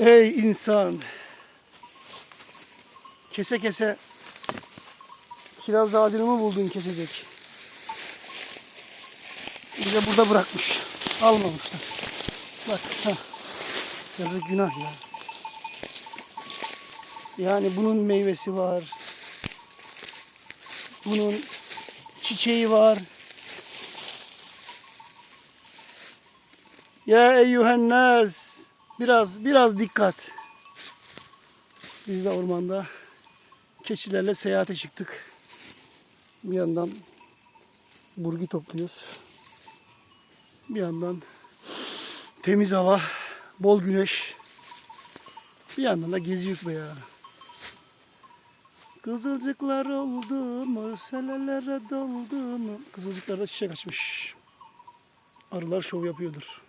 Ey insan. Kese kese kiraz ağacını mı buldun kesecek? Bir de burada bırakmış. Almamışlar. Bak. Heh. Yazık günah ya. Yani bunun meyvesi var. Bunun çiçeği var. Ya eyyühen nas. Biraz biraz dikkat. Biz de ormanda keçilerle seyahate çıktık. Bir yandan burgi topluyoruz. Bir yandan temiz hava, bol güneş. Bir yandan da geziyoruz be ya. Kızılcıklar oldu mu, selelere doldu mu? Kızılcıklarda çiçek açmış. Arılar şov yapıyordur.